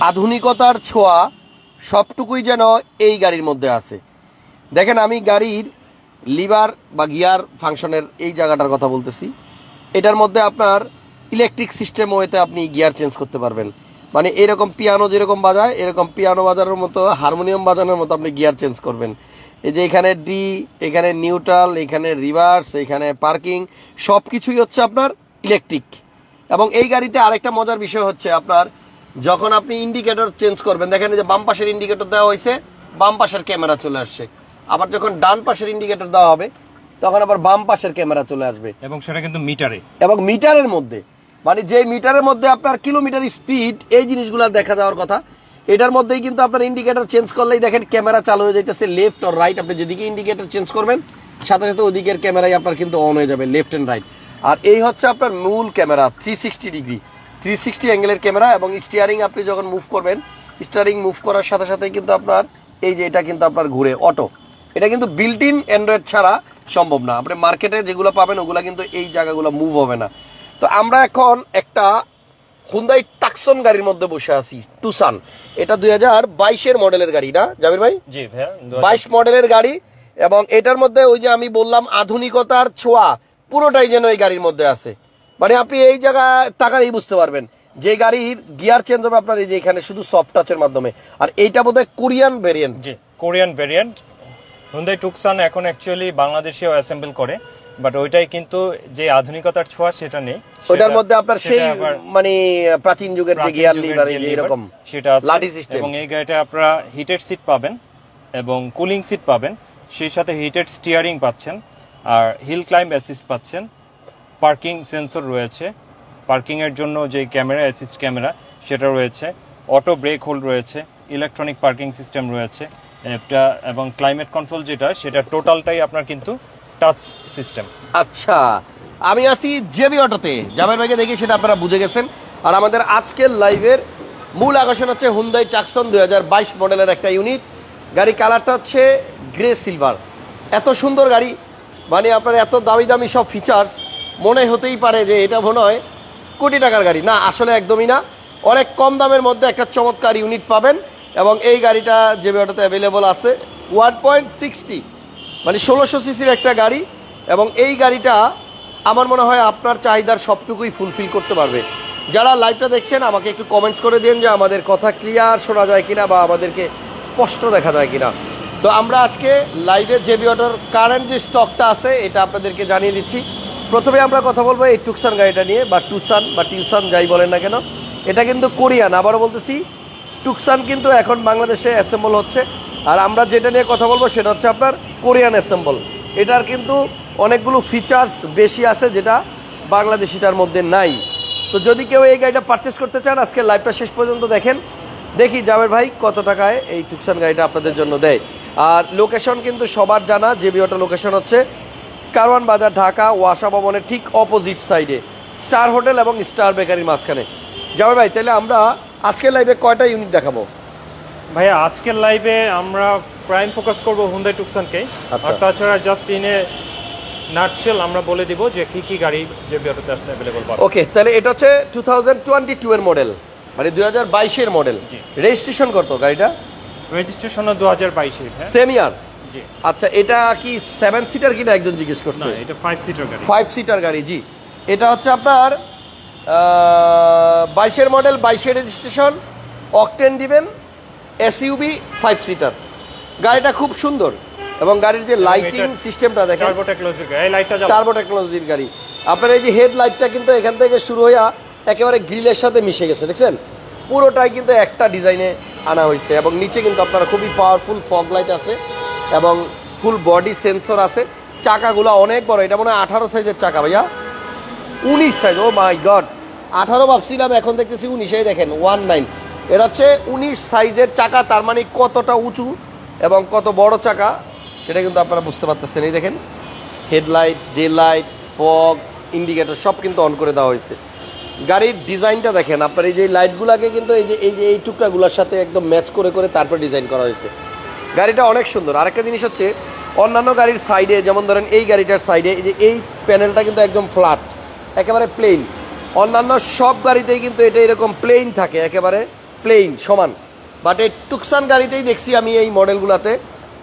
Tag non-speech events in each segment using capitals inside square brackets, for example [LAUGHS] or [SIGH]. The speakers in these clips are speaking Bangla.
আধুনিকতার ছোঁয়া সবটুকুই যেন এই গাড়ির মধ্যে আছে। দেখেন, আমি গাড়ির লিভার বা গিয়ার ফাংশনের এই জায়গাটার কথা বলতেছি। এটার মধ্যে আপনার ইলেকট্রিক সিস্টেম ওয়েতে আপনি গিয়ার চেঞ্জ করতে পারবেন। মানে এরকম পিয়ানো যেরকম বাজায়, এরকম পিয়ানো বাজানোর মতো, হারমোনিয়াম বাজানোর মতো আপনি গিয়ার চেঞ্জ করবেন। এই যে এখানে ডি এখানে নিউট্রাল, এখানে রিভার্স, এখানে পার্কিং সব কিছুই হচ্ছে আপনার ইলেকট্রিক। এবং এই গাড়িতে আরেকটা মজার বিষয় হচ্ছে আপনার যখন আপনি ইন্ডিকেটর চেঞ্জ করবেন দেখেন যে বাম পাশের ইন্ডিকেটর দেওয়া হয়েছে বাম পাশের ক্যামেরা চলে আসছে। আবার যখন ডান পাশের ইন্ডিকেটর দেওয়া হবে তখন আবার বাম পাশের ক্যামেরা চলে আসবে। এবং সেটা কিন্তু মিটারে। এবং মিটারের মধ্যে মানে যে মিটারের মধ্যে আপনার কিলোমিটার স্পিড এই জিনিসগুলো দেখা যাওয়ার কথা এটার মধ্যেই কিন্তু আপনার ইন্ডিকেটর চেঞ্জ করলেই দেখেন ক্যামেরা চালু হয়ে যাইতেছে লেফট আর রাইট আপনি যেদিকে ইন্ডিকেটর চেঞ্জ করবেন সাথে সাথে ওদিকের ক্যামেরাই আপনার কিন্তু অন হয়ে যাবে লেফট অ্যান্ড রাইট আর এই হচ্ছে আপনার মূল camera three sixty degree three sixty অ্যাঙ্গেলের camera এবং স্টিয়ারিং আপনি যখন মুভ করবেন স্টিয়ারিং মুভ করার সাথে সাথে কিন্তু আপনার এই যে এটা কিন্তু আপনার ঘুরে অটো এটা কিন্তু বিল্ট ইন অ্যান্ড্রয়েড ছাড়া সম্ভব না। আপনি মার্কেটে যেগুলো পাবেন ওগুলো কিন্তু এই জায়গাগুলো মুভ হবে না। তো আমরা এখন একটা হুন্দাই টাকসন গাড়ির মধ্যে বসে আছি টুসান এটা দুই হাজার বাইশের মডেলের গাড়ি না জাবির ভাই? জি বাইশ। মডেলের গাড়ি এবং এটার মধ্যে ওই যে আমি বললাম আধুনিকতার ছোঁয়া পুরোটাই যেন এই গাড়ির মধ্যে আছে। মানে আপনি এই জায়গা তাকালেই বুঝতে পারবেন। যে গাড়ির গিয়ার চেঞ্জ হবে আপনার এই যে এখানে শুধু সফট টাচের মাধ্যমে। আর এইটা বোধহয় কোরিয়ান ভেরিয়েন্ট জি কোরিয়ান ভেরিয়েন্ট হুন্দাই টুকসান এখন অ্যাকচুয়ালি বাংলাদেশেও অ্যাসেম্বল করে বাট ওইটাই কিন্তু যে আধুনিকতার ছোঁয়া সেটা নেই। ওইটার মধ্যে আপনার সেই মানে প্রাচীন যুগের যে গিয়ার লিভার এরকম সেটা আছে। লাঠি system। এবং এই গাড়িটা আপনারা হিটেড সিট পাবেন এবং কুলিং সিট পাবেন। সেই সাথে হিটেড স্টিয়ারিং পাচ্ছেন আর হিল ক্লাইম্ব অ্যাসিস্ট পাচ্ছেন। পার্কিং সেন্সর রয়েছে। পার্কিংয়ের জন্য যে ক্যামেরা, অ্যাসিস্ট ক্যামেরা, সেটা রয়েছে। অটো ব্রেক হোল্ড রয়েছে। ইলেকট্রনিক পার্কিং সিস্টেম রয়েছে। একটা এবং ক্লাইমেট কন্ট্রোল যেটা, সেটা টোটালটাই আপনার কিন্তু টাচ সিস্টেম। আচ্ছা আমি আছি জেবি অটোতে। জামের ভাইকে দেখি, সেটা আপনারা বুঝে গেছেন। আর আমাদের আজকের লাইভের মূল আকর্ষণ হচ্ছে হুন্দাই টাকসন দুই মডেলের একটা ইউনিট। গাড়ি কালারটা হচ্ছে গ্রে সিলভার। এত সুন্দর গাড়ি। মানে আপনার এত দামি দামি সব ফিচার্স মনে হতেই পারে যে এটা মনে হয় কোটি টাকার গাড়ি। না, আসলে একদমই না। অনেক কম দামের মধ্যে একটা চমৎকার ইউনিট পাবেন এবং এই গাড়িটা জেবি অটোতে অ্যাভেলেবল আছে ওয়ান পয়েন্ট সিক্সটি মানে ষোলোশো সিসির একটা গাড়ি এবং এই গাড়িটা আমার মনে হয় আপনার চাহিদার সবটুকুই ফুলফিল করতে পারবে। যারা লাইভটা দেখছেন, আমাকে একটু কমেন্টস করে দিন যে আমাদের কথা ক্লিয়ার শোনা যায় কিনা বা আমাদেরকে স্পষ্ট দেখা যায় কিনা। তো আমরা আজকে লাইভে জেবি অটোর কারেন্ট যে স্টকটা আছে, এটা আপনাদেরকে জানিয়ে দিচ্ছি। প্রথমে আমরা কথা বলব এই টুকসান গাড়িটা নিয়ে, বা টুসান, বা টিউসান, যাই বলেন না কেন। এটা কিন্তু কোরিয়ান, আবারও বলতেছি, টুকসান কিন্তু এখন বাংলাদেশে অ্যাসেম্বল হচ্ছে। আর আমরা যেটা নিয়ে কথা বলব সেটা হচ্ছে আপনার কোরিয়ান অ্যাসেম্বল এটার কিন্তু অনেকগুলো ফিচার্স বেশি আছে যেটা বাংলাদেশিটার মধ্যে নাই। তো যদি কেউ এই গাড়িটা পারচেস করতে চান, আজকে লাইভটা শেষ পর্যন্ত দেখেন। দেখি জাবের ভাই কত টাকায় এই টুকসান গাড়িটা আপনাদের জন্য দেয়। আর লোকেশন কিন্তু সবার জানা জেবি অটো লোকেশন হচ্ছে কারওয়ান বাজার ঢাকা ওয়াসা ভবনের ঠিক অপোজিট সাইডে স্টার হোটেল এবং স্টার বেকারির মাঝখানে। জাবের ভাই তাহলে আমরা আজকের লাইভে কয়টা ইউনিট দেখাবো? ভাইয়া আজকের লাইভে আমরা প্রাইম ফোকাস করব হুন্দাই টুকসানকে আচ্ছা। আর তাছাড়া জাস্ট ইনে নাটশেল আমরা বলে দিব যে কি কি গাড়ি যে বিঅটোতে আসলে অ্যাভেলেবল পাবে। ওকে তাহলে এটা হচ্ছে টু থাউজেন্ড টোয়েন্টি টু এর মডেল মানে দুই হাজার বাইশের মডেল রেজিস্ট্রেশন করতো গাড়িটা। রেজিস্ট্রেশন দু হাজার বাইশে সেম ইয়ার আচ্ছা এটা কি সেভেন সিটার কিনা একজন জিজ্ঞেস করছে? এটা ফাইভ সিটার গাড়ি। ফাইভ সিটার গাড়ি জি। এটা হচ্ছে আপনার বাইশের মডেল বাইশের রেজিস্ট্রেশন অকটেন দিবেন এসইউবি ফাইভ সিটার গাড়িটা খুব সুন্দর এবং গাড়ির যে লাইটিং সিস্টেমটা দেখেন। টেকনোলজির গাড়ি। টার্বো টেকনোলজির গাড়ি। আপনার এই যে হেড লাইটটা কিন্তু এখান থেকে শুরু হইয়া একেবারে গ্রিলের সাথে মিশে গেছে দেখছেন? পুরোটাই কিন্তু একটা ডিজাইনে আনা হয়েছে এবং নিচে কিন্তু আপনার খুবই পাওয়ারফুল ফগ লাইট আছে। এবং ফুল বডি সেন্সর আছে। চাকাগুলো অনেক বড় এটা মনে হয় আঠারো সাইজের চাকা ভাইয়া। উনিশ সাইজ ও মাই গড আঠারো ভাবছিলাম এখন দেখতেছি উনিশেই দেখেন ওয়ান নাইন এটা হচ্ছে উনিশ সাইজের চাকা তার মানে কতটা উঁচু এবং কত বড় চাকা সেটা কিন্তু আপনারা বুঝতে পারতেছেন। এই দেখেন headlight day light fog indicator সব কিন্তু অন করে দেওয়া হয়েছে। গাড়ির ডিজাইনটা দেখেন আপনার এই যে লাইটগুলোকে কিন্তু এই যে এই যে এই টুকরাগুলোর সাথে একদম ম্যাচ করে করে তারপর ডিজাইন করা হয়েছে। গাড়িটা অনেক সুন্দর। আরেকটা জিনিস হচ্ছে, অন্যান্য গাড়ির সাইডে যেমন ধরেন এই গাড়িটার সাইডে যে এই প্যানেলটা কিন্তু একদম ফ্ল্যাট একেবারে প্লেন অন্যান্য সব গাড়িতেই কিন্তু এটা এরকম প্লেন থাকে, একেবারে প্লেন সমান। বাট এই টুকসান গাড়িতেই দেখছি আমি এই মডেলগুলোতে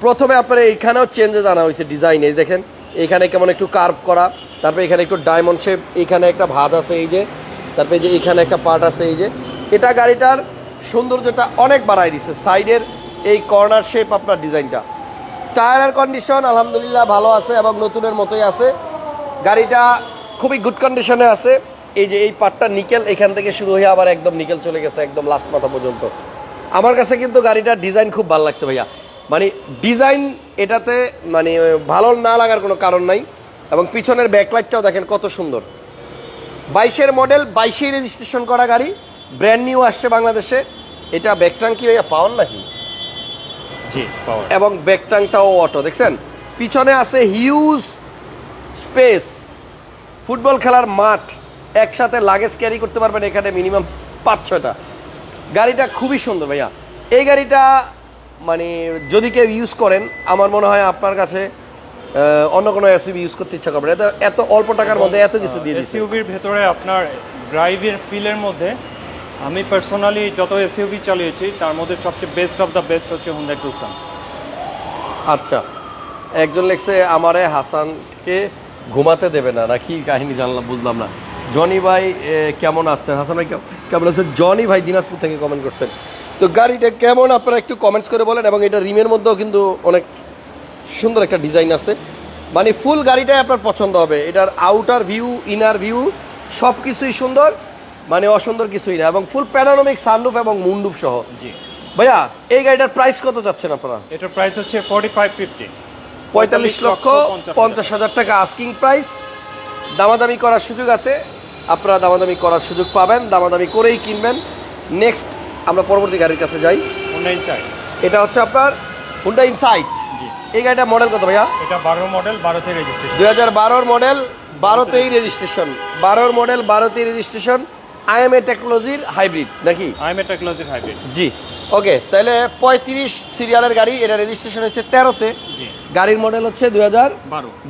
প্রথমে আপনার এইখানেও চেঞ্জেস আনা হয়েছে ডিজাইন দেখেন এখানে কেমন একটু কার্ভ করা, তারপরে এখানে একটু ডায়মন্ড শেপ এখানে একটা ভাঁজ আছে এই যে, তারপরে যে এখানে একটা পার্ট আছে এই যে। এটা গাড়িটার সৌন্দর্যটা অনেক বাড়াই দিছে সাইডের এই কর্নার শেপ আপনার ডিজাইনটা টায়ারের কন্ডিশন আলহামদুলিল্লাহ, ভালো আছে এবং নতুনের মতোই আছে। গাড়িটা খুবই গুড কন্ডিশনে আছে। এই যে এই পার্টটা নিকেল এখান থেকে শুরু হয়ে আবার একদম নিকেল চলে গেছে, একদম লাস্ট মাথা পর্যন্ত। আমার কাছে কিন্তু গাড়িটার ডিজাইন খুব ভালো লাগছে ভাইয়া। মানে ডিজাইন এটাতে মানে ভালো না লাগার কোনো কারণ নাই এবং পিছনের ব্যাকলাইটটাও দেখেন কত সুন্দর। বাইশের মডেল বাইশেই রেজিস্ট্রেশন করা গাড়ি ব্র্যান্ড নিউ আসছে বাংলাদেশে। এটা ব্যাকটাং কি ভাইয়া পাওয়ার নাকি? এবং ব্যাকটাংটাও অটো দেখছেন? পিছনে আছে হিউজ স্পেস ফুটবল খেলার মাঠ একসাথে লাগেজ ক্যারি করতে পারবেন এখানে মিনিমাম পাঁচ ছয়টা। গাড়িটা খুবই সুন্দর ভাইয়া। এই গাড়িটা মানে যদি কেউ ইউজ করেন আমার মনে হয় আপনার কাছে অন্য কোনো এসইবি ইউজ করতে ইচ্ছা করবে না। এত অল্প টাকার মধ্যে এত কিছু দিয়ে এসইউভির ভেতরে আপনার ড্রাইভের ফিলের মধ্যে আমি পার্সোনালি যত এসইউভি চালিয়েছি, তার মধ্যে সবচেয়ে বেস্ট অফ দ্য বেস্ট হচ্ছে হুন্ডাই টুসান আচ্ছা একজন লেখছে, আমারে হাসানকে ঘুমাতে দেবে না। না কি কাহিনী জানলাম, বুঝলাম না। জনি ভাই কেমন আছেন? হাসান ভাই কেমন আছেন? জনি ভাই দিনাজপুর থেকে কমেন্ট করছেন। তো গাড়িটা কেমন? আপনারা একটু কমেন্টস করে বলেন, এবং এটা রিমের মধ্যেও কিন্তু অনেক সুন্দর একটা ডিজাইন আছে। মানে ফুল গাড়িটাই আপনার পছন্দ হবে। এটার আউটার ভিউ ইনার ভিউ সব কিছুই সুন্দর। মানে অসুন্দর কিছুই না। এবং ফুল প্যানারোমিক সানরুফ এবং মুন্ডুপ সহ। জি। ভাইয়া এই গাড়িটার প্রাইস কত যাচ্ছেন আপনারা? এটার প্রাইস হচ্ছে ফর্টি ফাইভ ফিফটি পঁয়তাল্লিশ লক্ষ পঞ্চাশ হাজার টাকা আস্কিং প্রাইস দামাদামি করার সুযোগ আছে। আপনারা দামাদামি করার সুযোগ পাবেন। দামাদামি করেই কিনবেন। নেক্সট আমরা পরবর্তী গাড়ির কাছে যাই। হুন্ডাই সাইড এটা হচ্ছে আপনার হুন্ডা ইনসাইট জি। এই গাড়িটার মডেল কত ভাইয়া? এটা বারো মডেল বারোতে রেজিস্ট্রেশন দুই হাজার বারোর মডেল বারোতেই রেজিস্ট্রেশন বারোর মডেল বারোতেই রেজিস্ট্রেশন আইএমএ টেকনোলজির হাইব্রিড নাকি? আই এম এ টেকনোলজির হাইব্রিড জি। ওকে তাহলে পঁয়ত্রিশ সিরিয়ালের গাড়ি এটা রেজিস্ট্রেশন হচ্ছে তেরোতে। গাড়ির মডেল হচ্ছে দুই হাজার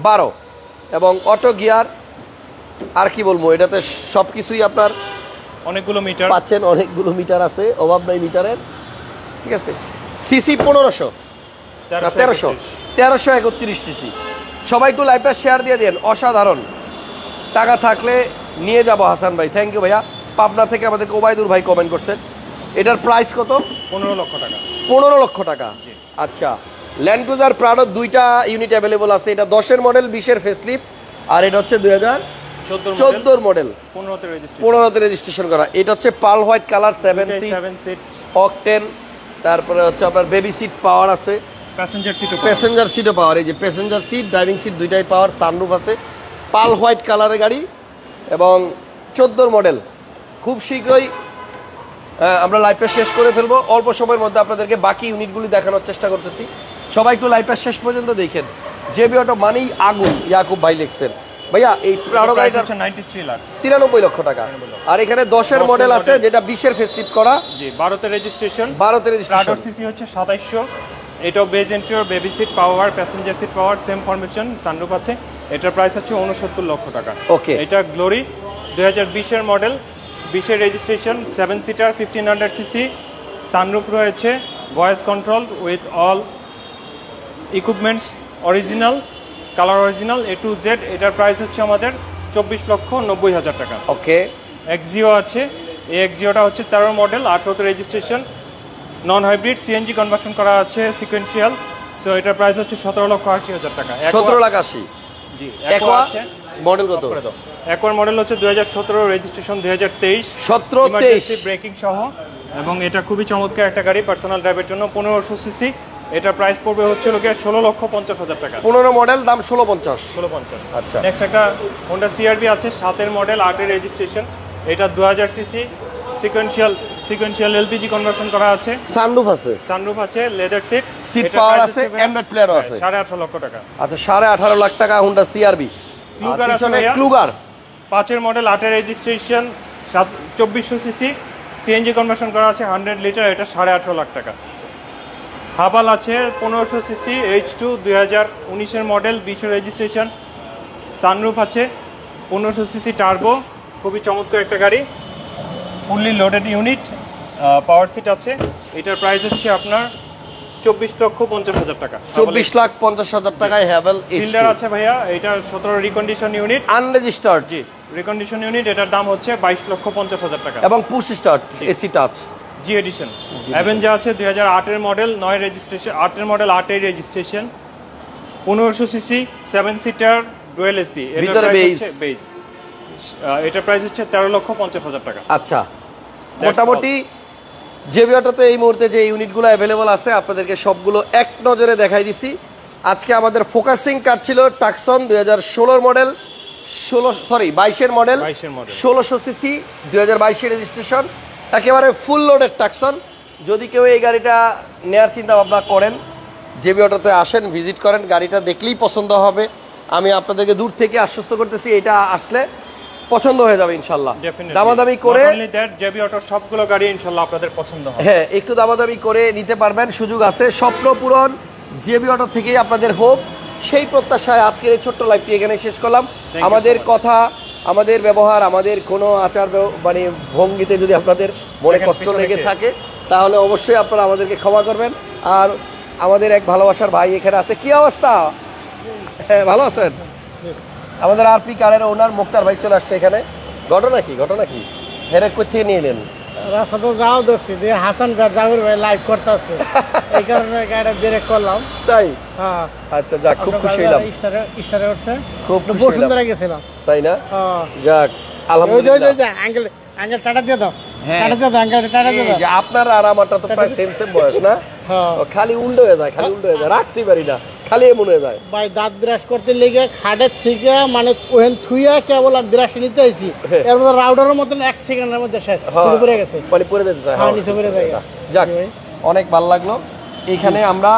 বারো। এবং অটো গিয়ার আর কি বলব এটাতে সব কিছুই আপনার অনেকগুলো মিটার পাচ্ছেন অনেকগুলো মিটার আছে অভাব নাই মিটারের ঠিক আছে? সিসি পনেরোশো। তেরোশো তেরোশো। একত্রিশ। সিসি সবাই একটু লাইভটা শেয়ার দিয়ে দেন অসাধারণ। টাকা থাকলে নিয়ে যাব হাসান ভাই। থ্যাংক ইউ ভাইয়া। পাবনা থেকে আমাদের ওবায়দুর ভাই কমেন্ট করছেন। এটার প্রাইস কত? পনেরো লক্ষ টাকা। পনেরো লক্ষ টাকা। আচ্ছা। ল্যান্ড ক্রুজার প্রাডো দুইটা ইউনিট অ্যাভেলেবল আছে। এটা দশের মডেল বিশের ফেসলিপ আর এটা হচ্ছে দুই হাজার চোদ্দ চোদ্দোর মডেল পনেরোতে রেজিস্ট্রেশন করা। এটা হচ্ছে pearl white colour seven seat octane তারপরে হচ্ছে আপনার বেবি সিট পাওয়ার আছে। প্যাসেঞ্জার সিট প্যাসেঞ্জার সিটও পাওয়ার এই যে প্যাসেঞ্জার সিট ড্রাইভিং সিট দুইটাই পাওয়ার সানরুফ আছে। পাল হোয়াইট কালারের গাড়ি এবং চোদ্দোর মডেল খুব শীঘ্রই আমরা লাইভটা শেষ করে ফেলব। অল্প সময়ের মধ্যে আপনাদেরকে বাকি ইউনিটগুলি দেখানোর চেষ্টা করতেছি। সবাই একটু লাইভটা শেষ পর্যন্ত দেখেন। জেবি অটো মানেই আগুন ইয়াকুব ভাই লেখছেন। ভাইয়া এই প্রাড়ো গাড়িটা লাখ তিরানব্বই লক্ষ টাকা। আর এখানে দশের মডেল আছে। যেটা বিশের ফেস্টিভ করা। জি বারোতে রেজিস্ট্রেশন প্রাডোর রেজিস্ট্রেশন সিসি হচ্ছে সাতাইশশো। এটাও base এন্ট্রিওর baby seat power passenger seat power same formation sunroof আছে। এটার প্রাইস হচ্ছে উনসত্তর লক্ষ টাকা। ওকে এটা গ্লোরি দুই হাজার বিশের মডেল বিশের registration seven seater fifteen hundred CC sunroof রয়েছে voice control with all equipments original colour original A to Z এটার প্রাইস হচ্ছে আমাদের চব্বিশ লক্ষ নব্বই হাজার টাকা। ওকে এক্সিও আছে এই এক্সিওটা হচ্ছে তেরো model আঠেরোতে registration non hybrid CNG conversion করা আছে সিকোয়েন্সিয়াল সো এটার প্রাইস হচ্ছে সতেরো লক্ষ আশি হাজার টাকা। সতেরো লাখ আশি? জি আছে। মডেল কত? একোয়ার মডেল হচ্ছে দুই হাজার সতেরো রেজিস্ট্রেশন দুই হাজার তেইশ। সতেরো ব্রেকিং সহ। এবং এটা খুবই চমৎকার একটা গাড়ি পার্সোনাল ড্রাইভের জন্য পনেরোশো সিসি এটা প্রাইস পড়বে হচ্ছে লোকে ষোলো লক্ষ পঞ্চাশ হাজার টাকা। পনেরো মডেল দাম ষোলো পঞ্চাশ। ষোলো পঞ্চাশ। আচ্ছা। নেক্সট একটা হোন্ডা সিআরবি আছে সাতের মডেল আটের রেজিস্ট্রেশন এটা দু হাজার CC sequential sequential LPG conversion করা আছে। সানরুফ আছে। সানরুফ আছে লেদার সিট সিট পাওয়ার আছে অ্যান্ড্রয়েড প্লেয়ারও আছে। সাড়ে আঠারো লক্ষ টাকা। আচ্ছা সাড়ে আঠারো লাখ টাকা হুন্ডা সিআরবি Kluger আছে? ক্লুগার পাঁচের মডেল আটের রেজিস্ট্রেশন সাত চব্বিশশো সিসি সিএনজি কনভার্সন করা আছে হান্ড্রেড লিটার এটা সাড়ে আঠারো লাখ টাকা। হাবাল আছে পনেরোশো সিসি এইচ টু দুই হাজার উনিশের মডেল বিশের রেজিস্ট্রেশন সানরুফ আছে পনেরোশো সিসি টার্বো খুবই চমৎকার একটা গাড়ি। Fully loaded unit power seat আছে। এটার প্রাইস হচ্ছে আপনার চব্বিশ লক্ষ পঞ্চাশ হাজার টাকা। চব্বিশ লাখ পঞ্চাশ হাজার টাকায় হ্যাভেল ফিল্ডার আছে ভাইয়া এটা সতেরো রিকন্ডিশন ইউনিট আনরেজিস্টার্ড জি। রিকন্ডিশন ইউনিট এটার দাম হচ্ছে বাইশ লক্ষ পঞ্চাশ হাজার টাকা। এবং push start AC touch G edition Avanza আছে দুই হাজার আটের মডেল নয় রেজিস্ট্রেশন আটের মডেল আটের রেজিস্ট্রেশন পনেরোশো CC seven seater dual AC ভিতরে। বেজ এটার প্রাইস হচ্ছে তেরো লক্ষ পঞ্চাশ হাজার টাকা। আচ্ছা। মোটামুটি জেবি অটোতে এই মুহূর্তে যে ইউনিটগুলো অ্যাভেলেবল আছে আপনাদেরকে সবগুলো এক নজরে দেখাই দিছি। আজকে আমাদের ফোকাসিং কার ছিল টাকসন দুই মডেল ষোলো সরি বাইশের মডেল ষোলোশো সিসি দুই হাজার বাইশের রেজিস্ট্রেশন একেবারে ফুল লোডের টাকসন যদি কেউ এই গাড়িটা নেওয়ার চিন্তা ভাবনা করেন জেবি অটোতে আসেন ভিজিট করেন গাড়িটা দেখলেই পছন্দ হবে। আমি আপনাদেরকে দূর থেকে আশ্বস্ত করতেছি এটা আসলে পছন্দ হয়ে যাবে ইনশাল্লাহ। দামাদামি করে জেবি অটোর সবগুলো গাড়ি ইনশাল্লাহ আপনাদের পছন্দ হবে। হ্যাঁ একটু দামাদামি করে নিতে পারবেন সুযোগ আছে। স্বপ্ন পূরণ জেবি অটো থেকেই আপনাদের হোক সেই প্রত্যাশায় আজকের এই ছোট্ট লাইভটি এখানে শেষ করলাম। আমাদের কথা আমাদের ব্যবহার আমাদের কোনো আচার মানে ভঙ্গিতে যদি আপনাদের মনে কষ্ট লেগে থাকে তাহলে অবশ্যই আপনারা আমাদেরকে ক্ষমা করবেন। আর আমাদের এক ভালোবাসার ভাই এখানে আছে। কি অবস্থা? হ্যাঁ ভালো আছেন? আমাদের আর পি কারের ওনার মুক্তার ভাই চলে আসছে এখানে। ঘটনা কি? ঘটনা কি? হেরে কোথেকে নিয়ে এলেন? রাস্তাটা যাও ধরছি দিয়ে হাসান ভাই ভাই লাইভ করতেছে। [LAUGHS] এই কারণে গাড়িটা ব্রেক করলাম। তাই? হ্যাঁ। আচ্ছা যাক খুব খুশি হইলাম। স্টারে উঠছে। খুব খুশি হইলাম। গেছিলাম। তাই না? হ্যাঁ। যাক আলহামদুলিল্লাহ। আঙ্কেল আঙ্কেল টাটা দিয়ে দাও। হ্যাঁ। আপনার আর আমারটা তো প্রায় [LAUGHS] সেম সেম বয়স না? হ্যাঁ। খালি উল্টো হয়ে যায় খালি উল্টো হয়ে যায়। রাখতেই পারি না খালি এমন হয়ে যায়। ভাই দাঁত ব্রাশ করতে লেগে খাটের থেকে মানে ওহেন থুইয়া কেবল আমি ব্রাশ নিতে আইছি। হ্যাঁ। এর মধ্যে রাউডারের মতন এক সেকেন্ডের মধ্যে শেষ। পড়ে গেছে। মানে পরে যেতে চায়। হ্যাঁ নিচে পড়ে যায়। যাক অনেক ভালো লাগল। এইখানে আমরা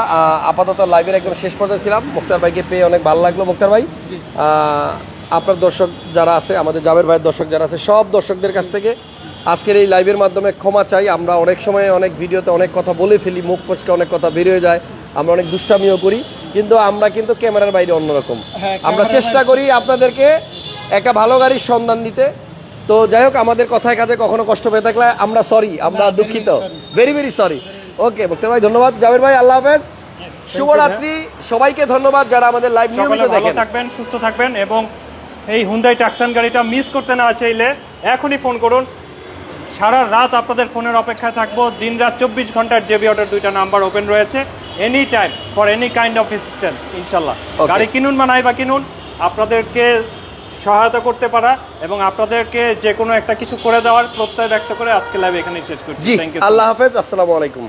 আপাতত লাইভের একদম শেষ পর্যায়ে ছিলাম। মুক্তার ভাইকে পেয়ে অনেক ভালো লাগল। মুক্তার ভাই আহ, আপনার দর্শক যারা আছে আমাদের জাবের ভাইয়ের দর্শক যারা আছে সব দর্শকদের কাছ থেকে আজকের এই লাইভের মাধ্যমে ক্ষমা চাই। আমরা অনেক সময় অনেক ভিডিওতে অনেক কথা বলে ফেলি মুখ ফসকে অনেক কথা বেরিয়ে যায়। আমরা অনেক দুষ্টামিও করি। কিন্তু আমরা কিন্তু ক্যামেরার বাইরে অন্যরকম। হ্যাঁ, আমরা চেষ্টা করি আপনাদেরকে একটা ভালো গাড়ির সন্ধান দিতে। তো যাই হোক আমাদের কথায় কাজে কখনো কষ্ট পেয়ে থাকলে আমরা সরি আমরা দুঃখিত। Very very sorry okay Mukhtar ভাই ধন্যবাদ। জাবের ভাই আল্লাহ হাফেজ। শুভরাত্রি। সবাইকে ধন্যবাদ যারা আমাদের লাইভ নিয়মিত দেখেন। থাকবেন সুস্থ থাকবেন এবং এই হুন্দাই টাকসান গাড়িটা মিস করতে না চাইলে এখনই ফোন করুন। সারা রাত আপনাদের ফোনের অপেক্ষায় থাকব। দিন রাত চব্বিশ ঘণ্টার জেবি অটোর দুইটা নাম্বার ওপেন রয়েছে। Any time for any kind of assistance ইনশাল্লাহ গাড়ি কিনুন বা নাই বা কিনুন আপনাদেরকে সহায়তা করতে পারা এবং আপনাদেরকে যে কোনো একটা কিছু করে দেওয়ার প্রত্যয় ব্যক্ত করে আজকে লাইভ এখানে শেষ করছি। থ্যাংক ইউ আল্লাহ হাফেজ আসসালামু আলাইকুম।